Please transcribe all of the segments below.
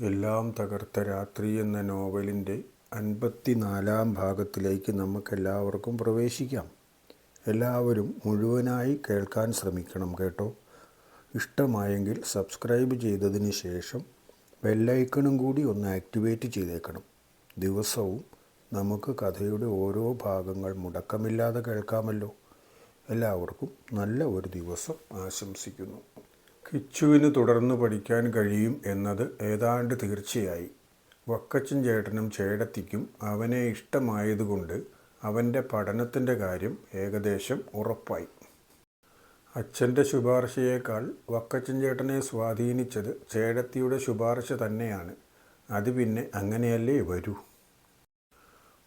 എല്ലാം തകർത്ത രാത്രി എന്ന നോവലിന്റെ അൻപത്തിനാലാം ഭാഗത്തിലേക്ക് നമുക്കെല്ലാവർക്കും പ്രവേശിക്കാം. എല്ലാവരും മുഴുവനായി കേൾക്കാൻ ശ്രമിക്കണം കേട്ടോ. ഇഷ്ടമായെങ്കിൽ സബ്സ്ക്രൈബ് ചെയ്തതിന് ശേഷം ബെല്ലൈക്കണും കൂടി ഒന്ന് ആക്ടിവേറ്റ് ചെയ്തേക്കണം. ദിവസവും നമുക്ക് കഥയുടെ ഓരോ ഭാഗങ്ങൾ മുടക്കമില്ലാതെ കേൾക്കാമല്ലോ. എല്ലാവർക്കും നല്ല ഒരു ദിവസം ആശംസിക്കുന്നു. കിച്ചുവിന് തുടർന്ന് പഠിക്കാൻ കഴിയും എന്നത് ഏതാണ്ട് തീർച്ചയായി. വക്കച്ചൻ ചേട്ടനും ചേടത്തിക്കും അവനെ ഇഷ്ടമായതുകൊണ്ട് അവന്റെ പഠനത്തിന്റെ കാര്യം ഏകദേശം ഉറപ്പായി. അച്ഛന്റെ ശുപാർശയേക്കാൾ വക്കച്ചൻ ചേട്ടനെ സ്വാധീനിച്ചത് ചേടത്തിയുടെ ശുപാർശ തന്നെയാണ്. അത് പിന്നെ അങ്ങനെയല്ലേ വരൂ?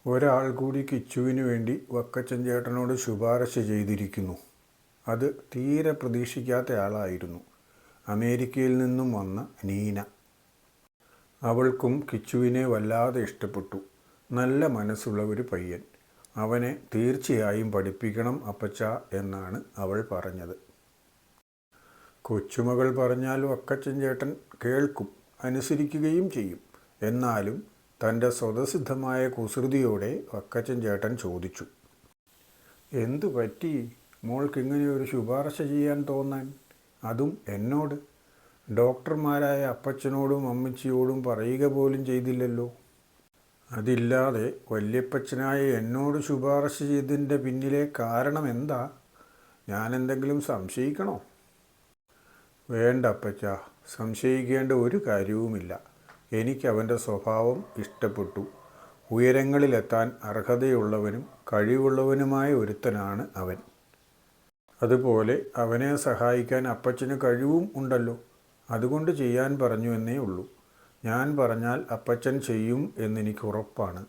ഒരാൾ കൂടി കിച്ചുവിന് വേണ്ടി വക്കച്ചൻ ചേട്ടനോട് ശുപാർശ ചെയ്തിരിക്കുന്നു. അത് തീരെ പ്രതീക്ഷിക്കാത്ത ആളായിരുന്നു. അമേരിക്കയിൽ നിന്നും വന്ന നീന. അവൾക്കും കിച്ചുവിനെ വല്ലാതെ ഇഷ്ടപ്പെട്ടു. നല്ല മനസ്സുള്ള ഒരു പയ്യൻ. അവനെ തീർച്ചയായും പഠിപ്പിക്കണം അപ്പച്ച എന്നാണ് അവൾ പറഞ്ഞത്. കൊച്ചുമകൾ പറഞ്ഞാലും അക്കച്ചൻ ചേട്ടൻ കേൾക്കും അനുസരിക്കുകയും ചെയ്യും. എന്നാലും തന്റെ സ്വതസിദ്ധമായ കുസൃതിയോടെ അക്കച്ചൻ ചേട്ടൻ ചോദിച്ചു എന്തു പറ്റി? മോൾക്കിങ്ങനെ ഒരു ശുപാർശ ചെയ്യാൻ തോന്നാൻ? അതും എന്നോട്. ഡോക്ടർമാരായ അപ്പച്ചനോടും അമ്മച്ചിയോടും പറയുക പോലും ചെയ്തില്ലല്ലോ. അതില്ലാതെ വല്യപ്പച്ചനായ എന്നോട് ശുപാർശ ചെയ്തതിന്റെ പിന്നിലെ കാരണം എന്താ? ഞാൻ എന്തെങ്കിലും സംശയിക്കണോ? വേണ്ട അപ്പച്ച സംശയിക്കേണ്ട ഒരു കാര്യവുമില്ല. എനിക്കവന്റെ സ്വഭാവം ഇഷ്ടപ്പെട്ടു. ഉയരങ്ങളിലെത്താൻ അർഹതയുള്ളവനും കഴിവുള്ളവനുമായ ഒരുത്തനാണ് അവൻ. അതുപോലെ അവനെ സഹായിക്കാൻ അപ്പച്ചന് കഴിവും ഉണ്ടല്ലോ. അതുകൊണ്ട് ചെയ്യാൻ പറഞ്ഞു എന്നേ ഉള്ളൂ. ഞാൻ പറഞ്ഞാൽ അപ്പച്ചൻ ചെയ്യും എന്നെനിക്ക് ഉറപ്പാണ്.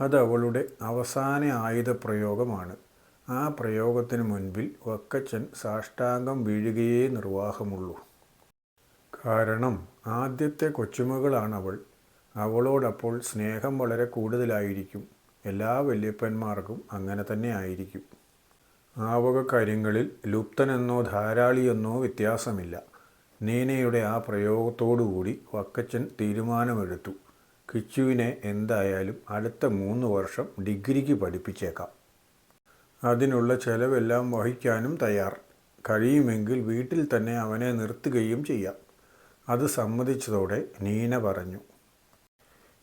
അത് അവളുടെ അവസാന ആയുധ പ്രയോഗമാണ് ആ പ്രയോഗത്തിന് മുൻപിൽ വക്കച്ചൻ സാഷ്ടാംഗം വീഴുകയേ നിർവാഹമുള്ളൂ. കാരണം ആദ്യത്തെ കൊച്ചുമകളാണവൾ. അവളോടപ്പോൾ സ്നേഹം വളരെ കൂടുതലായിരിക്കും. എല്ലാ വല്യപ്പന്മാർക്കും അങ്ങനെ തന്നെ ആയിരിക്കും. ആ വക കാര്യങ്ങളിൽ ലുപ്തനെന്നോ ധാരാളിയെന്നോ വ്യത്യാസമില്ല. നീനയുടെ ആ പ്രയോഗത്തോടുകൂടി വക്കച്ചൻ തീരുമാനമെടുത്തു. കിച്ചുവിനെ എന്തായാലും അടുത്ത മൂന്ന് വർഷം ഡിഗ്രിക്ക് പഠിപ്പിച്ചേക്കാം. അതിനുള്ള ചെലവെല്ലാം വഹിക്കാനും തയ്യാർ. കഴിയുമെങ്കിൽ വീട്ടിൽ തന്നെ അവനെ നിർത്തുകയും ചെയ്യാം. അത് സമ്മതിച്ചതോടെ നീന പറഞ്ഞു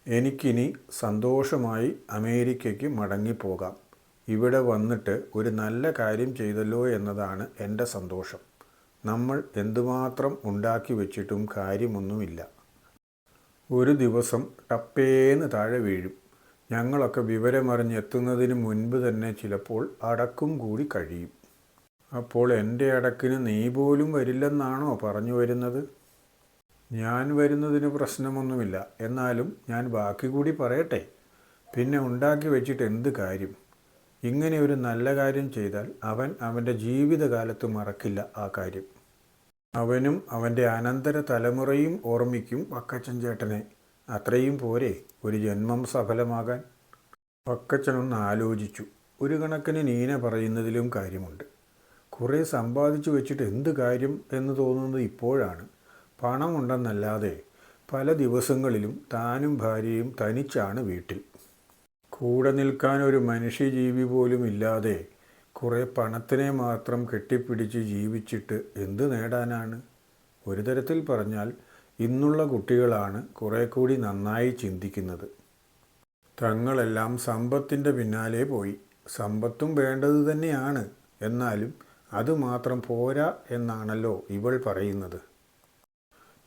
എനിക്കിനി സന്തോഷമായി അമേരിക്കയ്ക്ക് മടങ്ങിപ്പോകാം. ഇവിടെ വന്നിട്ട് ഒരു നല്ല കാര്യം ചെയ്തല്ലോ എന്നതാണ് എന്റെ സന്തോഷം. നമ്മൾ എന്തുമാത്രം ഉണ്ടാക്കി വെച്ചിട്ടും കാര്യമൊന്നുമില്ല. ഒരു ദിവസം ടപ്പേന്ന് താഴെ വീഴും. ഞങ്ങളൊക്കെ വിവരമറിഞ്ഞെത്തുന്നതിന് മുൻപ് തന്നെ ചിലപ്പോൾ അടക്കും കൂടി കഴിയും. അപ്പോൾ എന്റെ അടക്കിന് നീ പോലും വരില്ലെന്നാണോ പറഞ്ഞു വരുന്നത്? ഞാൻ വരുന്നതിന് പ്രശ്നമൊന്നുമില്ല. എന്നാലും ഞാൻ ബാക്കി കൂടി പറയട്ടെ. പിന്നെ ഉണ്ടാക്കി വെച്ചിട്ട് എന്ത് കാര്യം? ഇങ്ങനെ ഒരു നല്ല കാര്യം ചെയ്താൽ അവൻ അവന്റെ ജീവിതകാലത്ത് മറക്കില്ല ആ കാര്യം. അവനും അവന്റെ അനന്തര തലമുറയും ഓർമ്മിക്കും വക്കച്ചൻ ചേട്ടനെ. അത്രയും പോരെ ഒരു ജന്മം സഫലമാകാൻ. വക്കച്ചനൊന്ന് ആലോചിച്ചു. ഒരു കണക്കിന് നീന പറയുന്നതിലും കാര്യമുണ്ട്. കുറേ സമ്പാദിച്ചു വെച്ചിട്ട് എന്ത് കാര്യം എന്ന് തോന്നുന്നത് ഇപ്പോഴാണ്. പണമുണ്ടെന്നല്ലാതെ പല ദിവസങ്ങളിലും താനും ഭാര്യയും തനിച്ചാണ് വീട്ടിൽ. കൂടെ നിൽക്കാൻ ഒരു മനുഷ്യജീവി പോലും ഇല്ലാതെ കുറേ പണത്തിനെ മാത്രം കെട്ടിപ്പിടിച്ച് ജീവിച്ചിട്ട് എന്ത് നേടാനാണ്? ഒരു തരത്തിൽ പറഞ്ഞാൽ ഇന്നുള്ള കുട്ടികളാണ് കുറേ കൂടി നന്നായി ചിന്തിക്കുന്നത്. തങ്ങളെല്ലാം സമ്പത്തിന്റെ പിന്നാലെ പോയി. സമ്പത്തും വേണ്ടത് തന്നെയാണ്. എന്നാലും അതുമാത്രം പോരാ എന്നാണല്ലോ ഇവൾ പറയുന്നത്.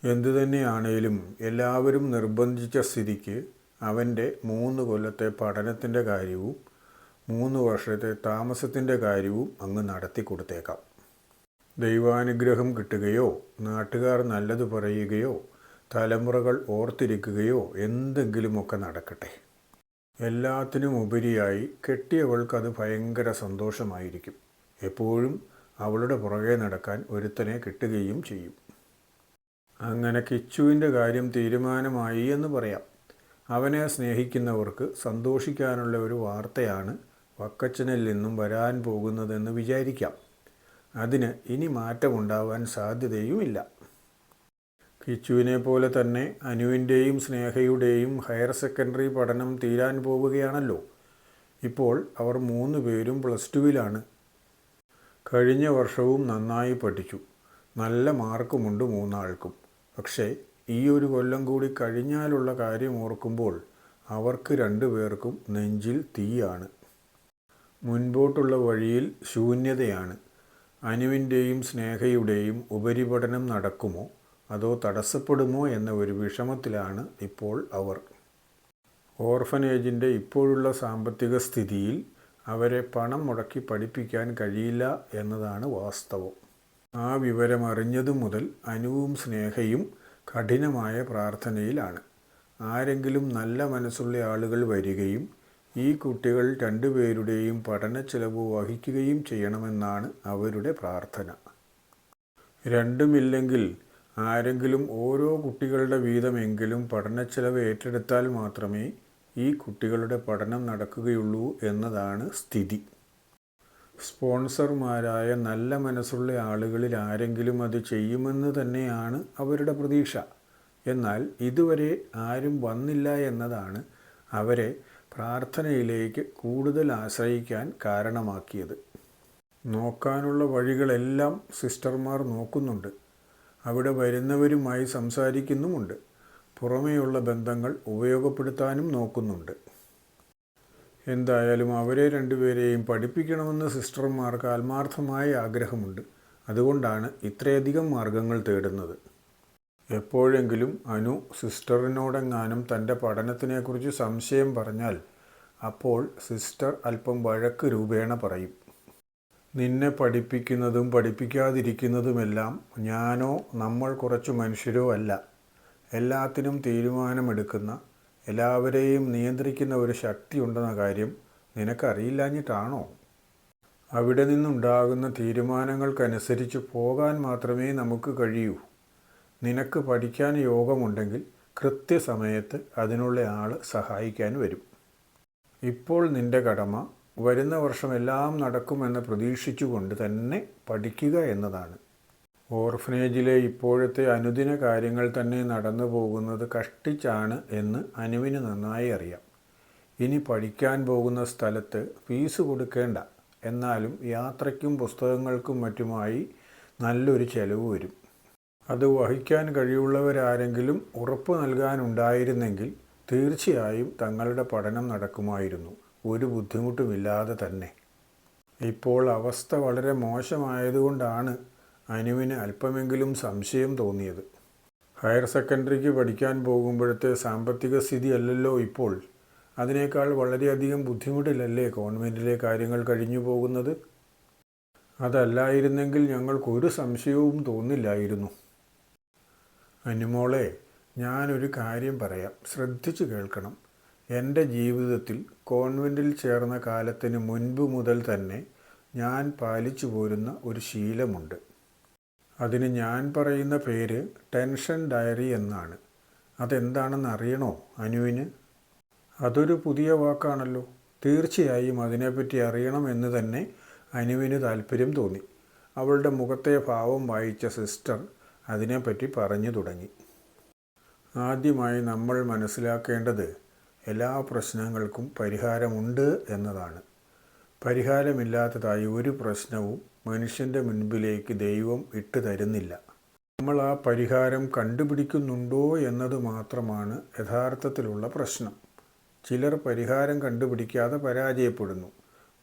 എന്തു തന്നെയാണേലും എല്ലാവരും നിർബന്ധിച്ച സ്ഥിതിക്ക് അവന്റെ മൂന്ന് കൊല്ലത്തെ പഠനത്തിന്റെ കാര്യവും മൂന്ന് വർഷത്തെ താമസത്തിന്റെ കാര്യവും അങ്ങ് നടത്തി കൊടുത്തേക്കാം. ദൈവാനുഗ്രഹം കിട്ടുകയോ നാട്ടുകാർ നല്ലത് പറയുകയോ തലമുറകൾ ഓർത്തിരിക്കുകയോ എന്തെങ്കിലുമൊക്കെ നടക്കട്ടെ. എല്ലാത്തിനും ഉപരിയായി കെട്ടിയവൾക്കത് ഭയങ്കര സന്തോഷമായിരിക്കും. എപ്പോഴും അവളുടെ പുറകെ നടക്കാൻ ഒരുത്തനെ കിട്ടുകയും ചെയ്യും. അങ്ങനെ കിച്ചുവിന്റെ കാര്യം തീരുമാനമായി എന്ന് പറയാം. അവനെ സ്നേഹിക്കുന്നവർക്ക് സന്തോഷിക്കാനുള്ള ഒരു വാർത്തയാണ് വക്കച്ചനിൽ നിന്നും വരാൻ പോകുന്നതെന്ന് വിചാരിക്കാം. അതിന് ഇനി മാറ്റമുണ്ടാവാൻ സാധ്യതയുമില്ല. കിച്ചുവിനെ പോലെ തന്നെ അനുവിന്റെയും സ്നേഹയുടെയും ഹയർ സെക്കൻഡറി പഠനം തീരാൻ പോവുകയാണല്ലോ. ഇപ്പോൾ അവർ മൂന്ന് പേരും പ്ലസ് ടുവിലാണ്. കഴിഞ്ഞ വർഷവും നന്നായി പഠിച്ചു. നല്ല മാർക്കുമുണ്ട് മൂന്നാൾക്കും. പക്ഷേ ഈ ഒരു കൊല്ലം കൂടി കഴിഞ്ഞാലുള്ള കാര്യം ഓർക്കുമ്പോൾ അവർക്ക് രണ്ടുപേർക്കും നെഞ്ചിൽ തീയാണ്. മുൻപോട്ടുള്ള വഴിയിൽ ശൂന്യതയാണ്. അനുവിന്റെയും സ്നേഹയുടെയും ഉപരിപഠനം നടക്കുമോ? അതോ തടസ്സപ്പെടുമോ എന്ന ഒരു വിഷമത്തിലാണ് ഇപ്പോൾ അവർ. ഓർഫനേജിന്റെ ഇപ്പോഴുള്ള സാമ്പത്തിക സ്ഥിതിയിൽ അവരെ പണം മുടക്കി പഠിപ്പിക്കാൻ കഴിയില്ല എന്നതാണ് വാസ്തവം. ആ വിവരമറിഞ്ഞതു മുതൽ അനുവും സ്നേഹയും കഠിനമായ പ്രാർത്ഥനയിലാണ്. ആരെങ്കിലും നല്ല മനസ്സുള്ള ആളുകൾ വരികയും ഈ കുട്ടികൾ രണ്ടുപേരുടെയും പഠന ചെലവ് വഹിക്കുകയും ചെയ്യണമെന്നാണ് അവരുടെ പ്രാർത്ഥന. രണ്ടുമില്ലെങ്കിൽ ആരെങ്കിലും ഓരോ കുട്ടികളുടെ വീതമെങ്കിലും പഠന ചെലവ് ഏറ്റെടുത്താൽ മാത്രമേ ഈ കുട്ടികളുടെ പഠനം നടക്കുകയുള്ളൂ എന്നതാണ് സ്ഥിതി. സ്പോൺസർമാരായ നല്ല മനസ്സുള്ള ആളുകളിൽ ആരെങ്കിലും അത് ചെയ്യുമെന്ന് തന്നെയാണ് അവരുടെ പ്രതീക്ഷ. എന്നാൽ ഇതുവരെ ആരും വന്നില്ല എന്നതാണ് അവരെ പ്രാർത്ഥനയിലേക്ക് കൂടുതൽ ആശ്രയിക്കാൻ കാരണമാക്കിയത്. നോക്കാനുള്ള വഴികളെല്ലാം സിസ്റ്റർമാർ നോക്കുന്നുണ്ട്. അവിടെ വരുന്നവരുമായി സംസാരിക്കുന്നുമുണ്ട്. പുറമേയുള്ള ബന്ധങ്ങൾ ഉപയോഗപ്പെടുത്താനും നോക്കുന്നുണ്ട്. എന്തായാലും അവരെ രണ്ടുപേരെയും പഠിപ്പിക്കണമെന്ന് സിസ്റ്റർമാർക്ക് ആത്മാർത്ഥമായ ആഗ്രഹമുണ്ട്. അതുകൊണ്ടാണ് ഇത്രയധികം മാർഗങ്ങൾ തേടുന്നത്. എപ്പോഴെങ്കിലും അനു സിസ്റ്ററിനോടെങ്ങാനും തന്റെ പഠനത്തിനെക്കുറിച്ച് സംശയം പറഞ്ഞാൽ അപ്പോൾ സിസ്റ്റർ അല്പം വഴക്ക് രൂപേണ പറയും. നിന്നെ പഠിപ്പിക്കുന്നതും പഠിപ്പിക്കാതിരിക്കുന്നതുമെല്ലാം ഞാനോ നമ്മൾ കുറച്ച് മനുഷ്യരോ അല്ല. എല്ലാത്തിനും തീരുമാനമെടുക്കുന്ന എല്ലാവരെയും നിയന്ത്രിക്കുന്ന ഒരു ശക്തി ഉണ്ടെന്ന കാര്യം നിനക്കറിയില്ലാഞ്ഞിട്ടാണോ? അവിടെ നിന്നുണ്ടാകുന്ന തീരുമാനങ്ങൾക്കനുസരിച്ച് പോകാൻ മാത്രമേ നമുക്ക് കഴിയൂ. നിനക്ക് പഠിക്കാൻ യോഗമുണ്ടെങ്കിൽ കൃത്യസമയത്ത് അതിനുള്ള ആൾ സഹായിക്കാൻ വരും. ഇപ്പോൾ നിന്റെ കടമ വരുന്ന വർഷം എല്ലാം നടക്കുമെന്ന് പ്രതീക്ഷിച്ചുകൊണ്ട് തന്നെ പഠിക്കുക എന്നതാണ്. ഓർഫനേജിലെ ഇപ്പോഴത്തെ അനുദിന കാര്യങ്ങൾ തന്നെ നടന്നു പോകുന്നത് കഷ്ടിച്ചാണ് എന്ന് അനുവിന് നന്നായി അറിയാം. ഇനി പഠിക്കാൻ പോകുന്ന സ്ഥലത്ത് ഫീസ് കൊടുക്കേണ്ട. എന്നാലും യാത്രയ്ക്കും പുസ്തകങ്ങൾക്കും മറ്റുമായി നല്ലൊരു ചെലവ് വരും. അത് വഹിക്കാൻ കഴിവുള്ളവരാരെങ്കിലും ഉറപ്പ് നൽകാനുണ്ടായിരുന്നെങ്കിൽ തീർച്ചയായും തങ്ങളുടെ പഠനം നടക്കുമായിരുന്നു. ഒരു ബുദ്ധിമുട്ടുമില്ലാതെ തന്നെ. ഇപ്പോൾ അവസ്ഥ വളരെ മോശമായതുകൊണ്ടാണ് അനുവിന് അല്പമെങ്കിലും സംശയം തോന്നിയത്. ഹയർ സെക്കൻഡറിക്ക് പഠിക്കാൻ പോകുമ്പോഴത്തെ സാമ്പത്തിക സ്ഥിതി അല്ലല്ലോ ഇപ്പോൾ. അതിനേക്കാൾ വളരെയധികം ബുദ്ധിമുട്ടിലല്ലേ കോൺവെന്റിലെ കാര്യങ്ങൾ കഴിഞ്ഞു പോകുന്നത്? അതല്ലായിരുന്നെങ്കിൽ ഞങ്ങൾക്കൊരു സംശയവും തോന്നില്ലായിരുന്നു. അനുമോളെ ഞാനൊരു കാര്യം പറയാം. ശ്രദ്ധിച്ചു കേൾക്കണം. എന്റെ ജീവിതത്തിൽ കോൺവെന്റിൽ ചേർന്ന കാലത്തിന് മുൻപ് മുതൽ തന്നെ ഞാൻ പാലിച്ചു പോരുന്ന ഒരു ശീലമുണ്ട്. അതിന് ഞാൻ പറയുന്ന പേര് ടെൻഷൻ ഡയറി എന്നാണ്. അതെന്താണെന്ന് അറിയണോ അനുവിന്? അതൊരു പുതിയ വാക്കാണല്ലോ. തീർച്ചയായും അതിനെപ്പറ്റി അറിയണം എന്ന് തന്നെ അനുവിന് താല്പര്യം തോന്നി. അവളുടെ മുഖത്തെ ഭാവം വായിച്ച സിസ്റ്റർ അതിനെപ്പറ്റി പറഞ്ഞു തുടങ്ങി. ആദ്യമായി നമ്മൾ മനസ്സിലാക്കേണ്ടത് എല്ലാ പ്രശ്നങ്ങൾക്കും പരിഹാരമുണ്ട് എന്നതാണ്. പരിഹാരമില്ലാത്തതായി ഒരു പ്രശ്നവും മനുഷ്യന്റെ മുൻപിലേക്ക് ദൈവം ഇട്ട് തരുന്നില്ല. നമ്മൾ ആ പരിഹാരം കണ്ടുപിടിക്കുന്നുണ്ടോ എന്നത് മാത്രമാണ് യഥാർത്ഥത്തിലുള്ള പ്രശ്നം. ചിലർ പരിഹാരം കണ്ടുപിടിക്കാതെ പരാജയപ്പെടുന്നു.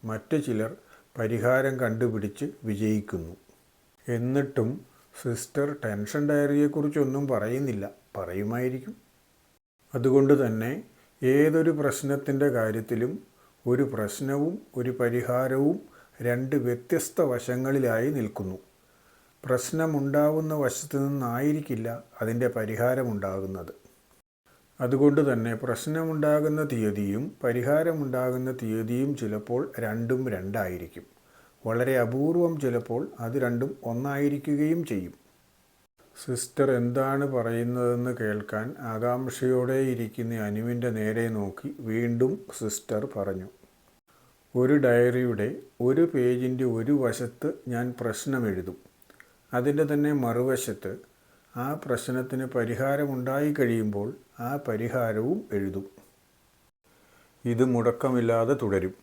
മറ്റു ചിലർ പരിഹാരം കണ്ടുപിടിച്ച് വിജയിക്കുന്നു. എന്നിട്ടും സിസ്റ്റർ ടെൻഷൻ ഡയറിയെക്കുറിച്ചൊന്നും പറയുന്നില്ല. പറയുമായിരിക്കും. അതുകൊണ്ട് തന്നെ ഏതൊരു പ്രശ്നത്തിന്റെ കാര്യത്തിലും ഒരു പ്രശ്നവും ഒരു പരിഹാരവും രണ്ട് വ്യത്യസ്ത വശങ്ങളിലായി നിൽക്കുന്നു. പ്രശ്നമുണ്ടാവുന്ന വശത്തു നിന്നായിരിക്കില്ല അതിന്റെ പരിഹാരമുണ്ടാകുന്നത്. അതുകൊണ്ട് തന്നെ പ്രശ്നമുണ്ടാകുന്ന തീയതിയും പരിഹാരമുണ്ടാകുന്ന തീയതിയും ചിലപ്പോൾ രണ്ടും രണ്ടായിരിക്കും. വളരെ അപൂർവം ചിലപ്പോൾ അത് രണ്ടും ഒന്നായിരിക്കുകയും ചെയ്യും. സിസ്റ്റർ എന്താണ് പറയുന്നതെന്ന് കേൾക്കാൻ ആകാംക്ഷയോടെ ഇരിക്കുന്ന അനുവിന്റെ നേരെ നോക്കി വീണ്ടും സിസ്റ്റർ പറഞ്ഞു. ഒരു ഡയറിയുടെ ഒരു പേജിന്റെ ഒരു വശത്ത് ഞാൻ പ്രശ്നം എഴുതും അതിന്റെ തന്നെ മറുവശത്ത് ആ പ്രശ്നത്തിന് പരിഹാരമുണ്ടായി കഴിയുമ്പോൾ ആ പരിഹാരവും എഴുതും. ഇത് മുടക്കമില്ലാതെ തുടരും.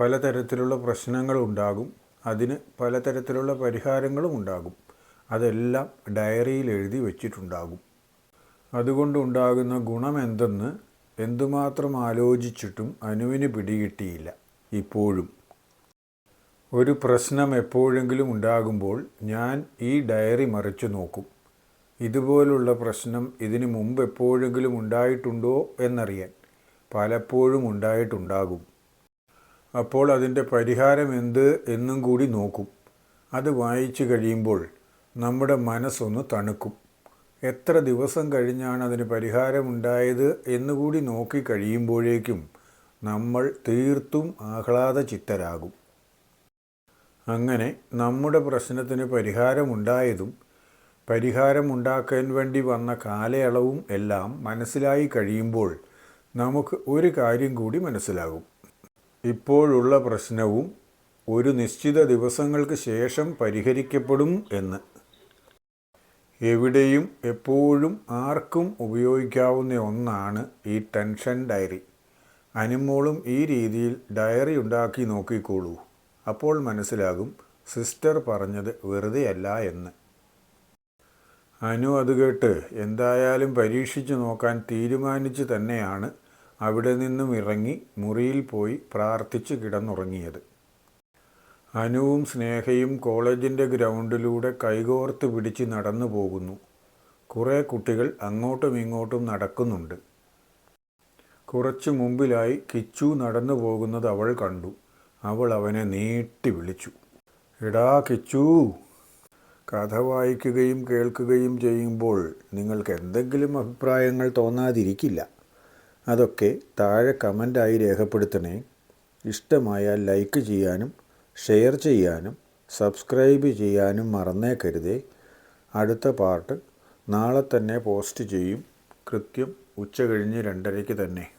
പലതരത്തിലുള്ള പ്രശ്നങ്ങളുണ്ടാകും അതിന് പലതരത്തിലുള്ള പരിഹാരങ്ങളും ഉണ്ടാകും. അതെല്ലാം ഡയറിയിൽ എഴുതി വച്ചിട്ടുണ്ടാകും. അതുകൊണ്ടുണ്ടാകുന്ന ഗുണമെന്തെന്ന് എന്തുമാത്രം ആലോചിച്ചിട്ടും അനുവിന് പിടികിട്ടിയില്ല ഇപ്പോഴും. ഒരു പ്രശ്നം എപ്പോഴെങ്കിലും ഉണ്ടാകുമ്പോൾ ഞാൻ ഈ ഡയറി മറിച്ചു നോക്കും. ഇതുപോലുള്ള പ്രശ്നം ഇതിനു മുമ്പ് എപ്പോഴെങ്കിലും ഉണ്ടായിട്ടുണ്ടോ എന്നറിയാൻ പലപ്പോഴും ഉണ്ടായിട്ടുണ്ടാകും. അപ്പോൾ അതിന്റെ പരിഹാരം എന്ത് എന്നും കൂടി നോക്കും. അത് വായിച്ചു കഴിയുമ്പോൾ നമ്മുടെ മനസ്സൊന്ന് തണുക്കും. എത്ര ദിവസം കഴിഞ്ഞാണ് അതിന് പരിഹാരമുണ്ടായത് എന്നുകൂടി നോക്കി കഴിയുമ്പോഴേക്കും നമ്മൾ തീർത്തും ആഹ്ലാദ ചിത്തരാകും അങ്ങനെ നമ്മുടെ പ്രശ്നത്തിന് പരിഹാരമുണ്ടായതും പരിഹാരമുണ്ടാക്കാൻ വേണ്ടി വന്ന കാലയളവും എല്ലാം മനസ്സിലായി കഴിയുമ്പോൾ നമുക്ക് ഒരു കാര്യം കൂടി മനസ്സിലാകും. ഇപ്പോഴുള്ള പ്രശ്നവും ഒരു നിശ്ചിത ദിവസങ്ങൾക്ക് ശേഷം പരിഹരിക്കപ്പെടും എന്ന്. എവിടെയും എപ്പോഴും ആർക്കും ഉപയോഗിക്കാവുന്ന ഒന്നാണ് ഈ ടെൻഷൻ ഡയറി. അനുമോളും ഈ രീതിയിൽ ഡയറി ഉണ്ടാക്കി നോക്കിക്കോളൂ. അപ്പോൾ മനസ്സിലാകും സിസ്റ്റർ പറഞ്ഞത് വെറുതെയല്ല എന്ന്. അനു അത് കേട്ട് എന്തായാലും പരീക്ഷിച്ചു നോക്കാൻ തീരുമാനിച്ചു തന്നെയാണ് അവിടെ നിന്നും ഇറങ്ങി മുറിയിൽ പോയി പ്രാർത്ഥിച്ചു കിടന്നുറങ്ങിയത്. അനുവും സ്നേഹയും കോളേജിന്റെ ഗ്രൗണ്ടിലൂടെ കൈകോർത്ത് പിടിച്ച് നടന്നു പോകുന്നു. കുറേ കുട്ടികൾ അങ്ങോട്ടും ഇങ്ങോട്ടും നടക്കുന്നുണ്ട്. കുറച്ചു മുമ്പിലായി കിച്ചു നടന്നു പോകുന്നത് അവൾ കണ്ടു. അവൾ അവനെ നീട്ടി വിളിച്ചു. എടാ കിച്ചു കഥ വായിക്കുകയും കേൾക്കുകയും ചെയ്യുമ്പോൾ നിങ്ങൾക്ക് എന്തെങ്കിലും അഭിപ്രായങ്ങൾ തോന്നാതിരിക്കില്ല. അതൊക്കെ താഴെ കമന്റായി രേഖപ്പെടുത്തണേ. ഇഷ്ടമായാൽ ലൈക്ക് ചെയ്യാനും ഷെയർ ചെയ്യാനും സബ്സ്ക്രൈബ് ചെയ്യാനും മറന്നേക്കരുതേ. അടുത്ത പാർട്ട് നാളെ തന്നെ പോസ്റ്റ് ചെയ്യും. കൃത്യം ഉച്ച കഴിഞ്ഞ് രണ്ടരയ്ക്ക് തന്നെ.